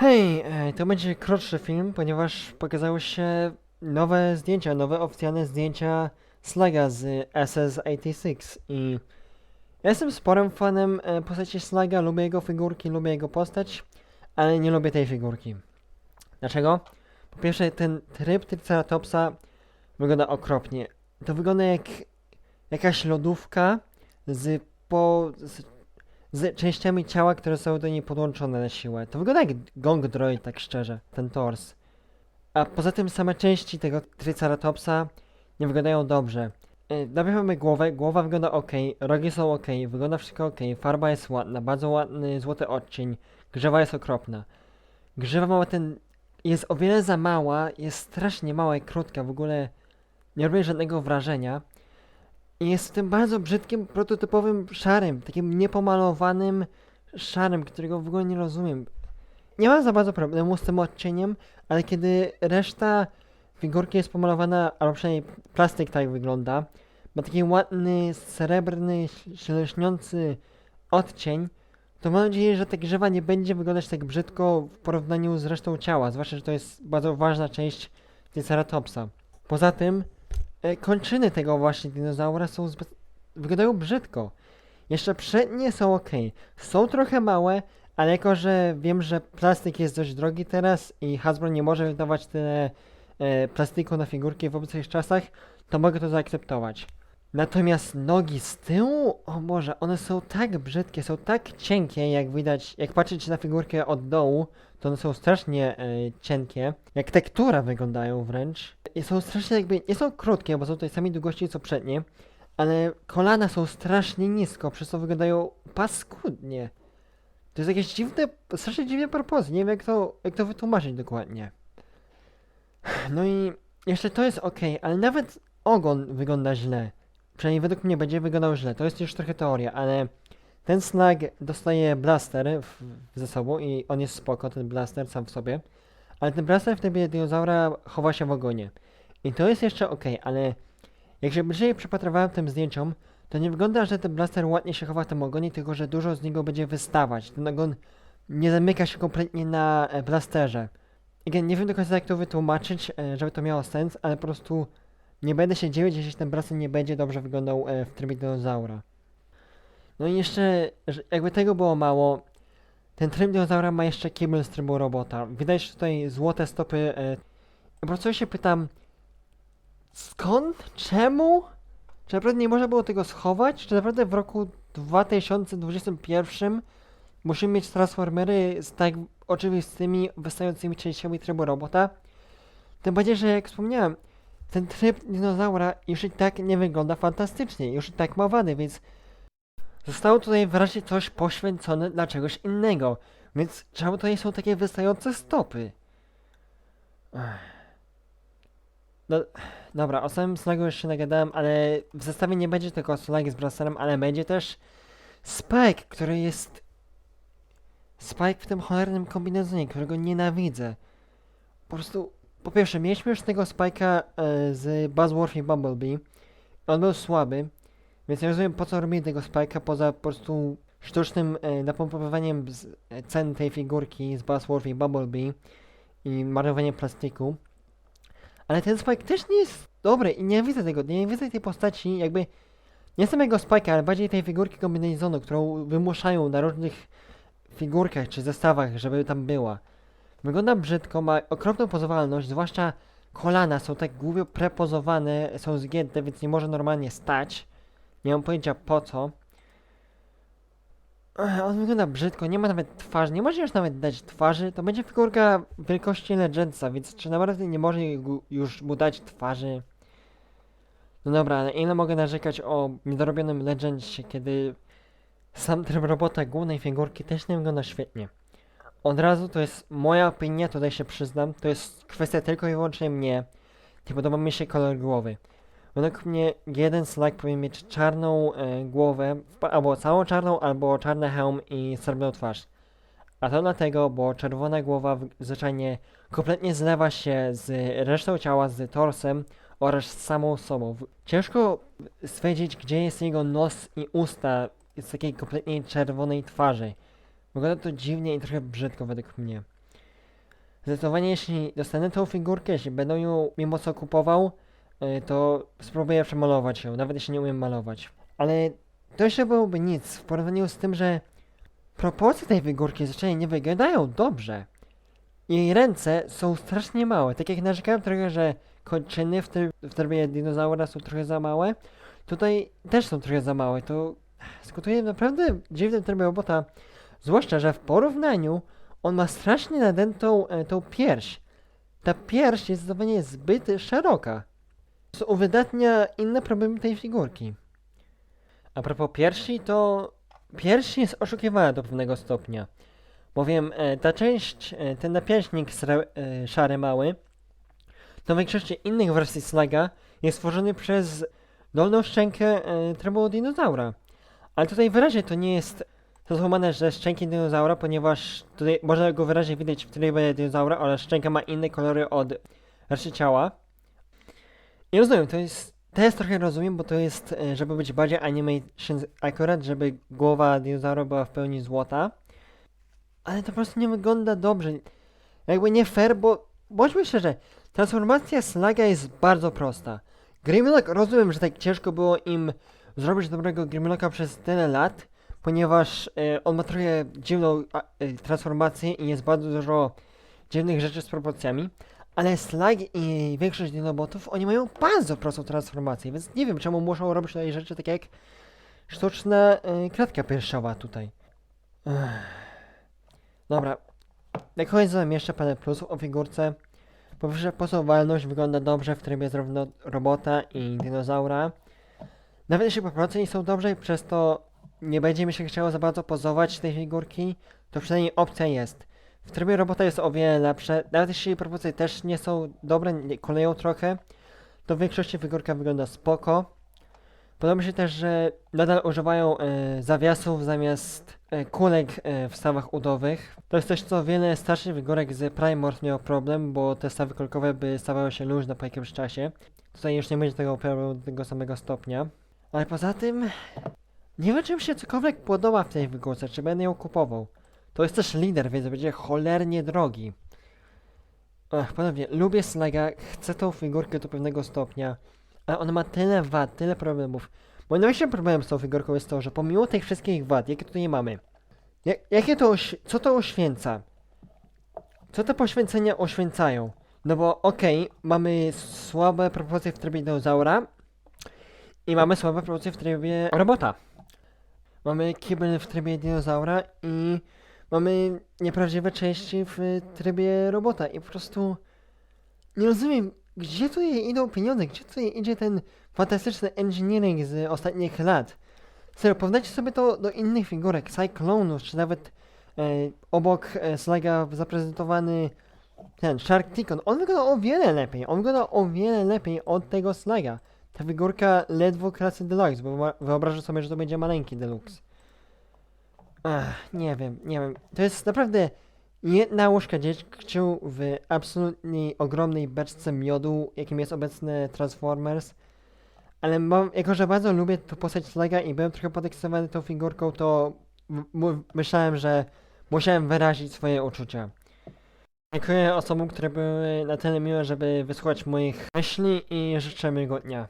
Hej, e, to będzie krótszy film, ponieważ pokazały się nowe zdjęcia, nowe oficjalne zdjęcia Slaga z SS86 i ja jestem sporym fanem e, postaci Slaga, lubię jego figurki, lubię jego postać, ale nie lubię tej figurki. Dlaczego? Po pierwsze, ten tryb Triceratopsa wygląda okropnie. To wygląda jak jakaś lodówka z po... Z, z częściami ciała, które są do niej podłączone na siłę. To wygląda jak gong droid, tak szczerze, ten tors. A poza tym same części tego Triceratopsa nie wyglądają dobrze. Yy, Najpierw mamy głowę, głowa wygląda ok, rogi są ok, wygląda wszystko ok, farba jest ładna, bardzo ładny złoty odcień, grzewa jest okropna. Grzewa ma ten... jest o wiele za mała, jest strasznie mała i krótka, w ogóle nie robi żadnego wrażenia. I jest tym bardzo brzydkim, prototypowym szarym, takim niepomalowanym szarym, którego w ogóle nie rozumiem. Nie mam za bardzo problemu z tym odcieniem, ale kiedy reszta figurki jest pomalowana, albo przynajmniej plastik tak wygląda, ma taki ładny, srebrny, ś- lśniący odcień, to mam nadzieję, że ta grzewa nie będzie wyglądać tak brzydko w porównaniu z resztą ciała, zwłaszcza, że to jest bardzo ważna część Triceratopsa. Poza tym, kończyny tego właśnie dinozaura są zbyt... wyglądają brzydko. Jeszcze przednie są ok. Są trochę małe, ale jako, że wiem, że plastik jest dość drogi teraz i Hasbro nie może wydawać tyle e, plastiku na figurki w obecnych czasach, to mogę to zaakceptować. Natomiast nogi z tyłu, o Boże, one są tak brzydkie, są tak cienkie, jak widać, jak patrzeć na figurkę od dołu, to one są strasznie e, cienkie, jak tektura wyglądają wręcz. Są strasznie jakby, nie są krótkie, bo są tej samej długości co przednie, ale kolana są strasznie nisko, przez to wyglądają paskudnie. To jest jakieś dziwne, strasznie dziwne proporcje, nie wiem jak to, jak to wytłumaczyć dokładnie. No i jeszcze to jest ok, ale nawet ogon wygląda źle. Przynajmniej według mnie będzie wyglądał źle. To jest już trochę teoria, ale ten slag dostaje blaster w, ze sobą i on jest spoko, ten blaster sam w sobie. Ale ten blaster w trybie dinozaura chowa się w ogonie. I to jest jeszcze ok, ale jak się bliżej przypatrywałem tym zdjęciom, to nie wygląda, że ten blaster ładnie się chowa w tym ogonie, tylko że dużo z niego będzie wystawać. Ten ogon nie zamyka się kompletnie na e, blasterze. I nie wiem do końca jak to wytłumaczyć, e, żeby to miało sens, ale po prostu nie będę się dziwić, jeśli ten blaster nie będzie dobrze wyglądał e, w trybie dinozaura. No i jeszcze, jakby tego było mało, ten tryb dinozaura ma jeszcze kibel z trybu robota. Widać tutaj złote stopy. Po prostu się pytam, skąd? Czemu? Czy naprawdę nie można było tego schować? Czy naprawdę w roku 2021 musimy mieć Transformery z tak oczywistymi, wystającymi częściami trybu robota? Tym bardziej, że jak wspomniałem, ten tryb dinozaura już i tak nie wygląda fantastycznie, już i tak ma wady, więc zostało tutaj wyraźnie coś poświęcone dla czegoś innego. Więc czemu tutaj są takie wystające stopy? Ech. No, dobra, o samym slagu się nagadałem, ale w zestawie nie będzie tylko slag z blasterem, ale będzie też Spike, który jest... Spike w tym cholernym kombinezonie, którego nienawidzę. Po prostu, po pierwsze, mieliśmy już tego Spike'a e, z Buzzworth i Bumblebee. On był słaby, więc nie rozumiem po co robili tego Spike'a poza po prostu sztucznym e, napompowywaniem e, cen tej figurki z Buzzworth i Bumblebee i marnowaniem plastiku. Ale ten Spike też nie jest dobry i nie widzę tego, nie widzę tej postaci jakby... Nie samego Spike'a, ale bardziej tej figurki kombinezonu, którą wymuszają na różnych figurkach czy zestawach, żeby tam była. Wygląda brzydko, ma okropną pozowalność, zwłaszcza kolana są tak głupio prepozowane, są zgięte, więc nie może normalnie stać. Nie mam pojęcia po co. On wygląda brzydko, nie ma nawet twarzy, nie może już nawet dać twarzy, to będzie figurka wielkości Legendsa, więc czy naprawdę nie może już mu dać twarzy? No dobra, ale ile mogę narzekać o niedorobionym Legendsie, kiedy sam tryb robota głównej figurki też nie wygląda świetnie. Od razu to jest moja opinia, tutaj się przyznam, to jest kwestia tylko i wyłącznie mnie. Nie podoba mi się kolor głowy. Według mnie jeden slag powinien mieć czarną e, głowę, albo całą czarną, albo czarny hełm i srebrną twarz. A to dlatego, bo czerwona głowa w- zwyczajnie kompletnie zlewa się z resztą ciała, z torsem oraz z samą sobą. Ciężko stwierdzić, gdzie jest jego nos i usta z takiej kompletnie czerwonej twarzy. Wygląda to dziwnie i trochę brzydko według mnie. Zdecydowanie jeśli dostanę tą figurkę, jeśli będę ją mimo co kupował, to spróbuję przemalować ją, nawet jeśli nie umiem malować. Ale to jeszcze byłoby nic w porównaniu z tym, że proporcje tej figurki zwyczajnie nie wyglądają dobrze. Jej ręce są strasznie małe. Tak jak narzekałem trochę, że kończyny w, tryb, w trybie dinozaura są trochę za małe, tutaj też są trochę za małe. To skutuje naprawdę dziwnym trybie robota. Zwłaszcza, że w porównaniu on ma strasznie nadętą e, tą pierś. Ta pierś jest zdecydowanie zbyt szeroka. Co uwydatnia inne problemy tej figurki. A propos piersi, to pierś jest oszukiwana do pewnego stopnia. Bowiem e, ta część, e, ten napierśnik sre, e, szary mały, to w większości innych wersji Slaga jest stworzony przez dolną szczękę e, trybu dinozaura. Ale tutaj wyraźnie to nie jest złamane ze szczęki dinozaura, ponieważ tutaj można go wyraźnie widać w trybie dinozaura, ale szczęka ma inne kolory od reszty ciała. I rozumiem, to jest, teraz trochę rozumiem, bo to jest, e, żeby być bardziej animation akurat, żeby głowa dinozaura była w pełni złota. Ale to po prostu nie wygląda dobrze. Jakby nie fair, bo bądźmy szczerze, transformacja Slaga jest bardzo prosta. Grimlock, rozumiem, że tak ciężko było im zrobić dobrego Grimlocka przez tyle lat, ponieważ e, on ma trochę dziwną a, e, transformację i jest bardzo dużo dziwnych rzeczy z proporcjami. Ale Slag i większość dinobotów, oni mają bardzo prostą transformację, więc nie wiem czemu muszą robić tutaj rzeczy takie jak sztuczna e, kratka piersiowa tutaj. Ech. Dobra. Na koniec dodam jeszcze parę plusów o figurce. Po pierwsze, posowalność wygląda dobrze w trybie zarówno robota i dinozaura. Nawet jeśli proporcje nie są dobrze, przez to nie będzie mi się chciało za bardzo pozować tej figurki, to przynajmniej opcja jest. W trybie robota jest o wiele lepsze, nawet jeśli proporcje też nie są dobre, nie kuleją trochę, to w większości figurka wygląda spoko. Podoba mi się też, że nadal używają e, zawiasów zamiast e, kulek e, w stawach udowych. To jest coś, co wiele starszych figurek z Primorph miało problem, bo te stawy kulkowe by stawały się luźne po jakimś czasie. Tutaj już nie będzie tego problemu do tego samego stopnia. Ale poza tym, nie wiem, czy mi się cokolwiek podoba w tej figurce, czy będę ją kupował. To jest też lider, więc będzie cholernie drogi. Ach, ponownie, lubię Slaga, chcę tą figurkę do pewnego stopnia, ale ona ma tyle wad, tyle problemów. Moim największym problemem z tą figurką jest to, że pomimo tych wszystkich wad, jakie tutaj mamy, jak, jakie to, co to oświęca? Co te poświęcenia oświęcają? No bo okej, mamy słabe proporcje w trybie dinozaura i mamy słabe proporcje w trybie robota. Mamy kibel w trybie dinozaura i mamy nieprawdziwe części w trybie robota i po prostu nie rozumiem, gdzie tutaj idą pieniądze, gdzie tutaj idzie ten fantastyczny engineering z ostatnich lat. Serio, porównajcie sobie to do innych figurek, Cyclonów, czy nawet e, obok e, Slaga zaprezentowany ten Shark Ticon. On wygląda o wiele lepiej, on wygląda o wiele lepiej od tego Slaga. Ta figurka ledwo klasy Deluxe, bo wyobrażam sobie, że to będzie maleńki Deluxe. Ach, nie wiem, nie wiem. To jest naprawdę jedna łyżka dziegciu w absolutnie ogromnej beczce miodu, jakim jest obecny Transformers. Ale mam, jako że bardzo lubię tę postać Slaga i byłem trochę podekscytowany tą figurką, to myślałem, że musiałem wyrazić swoje uczucia. Dziękuję osobom, które były na tyle miłe, żeby wysłuchać moich myśli i życzę miłego dnia.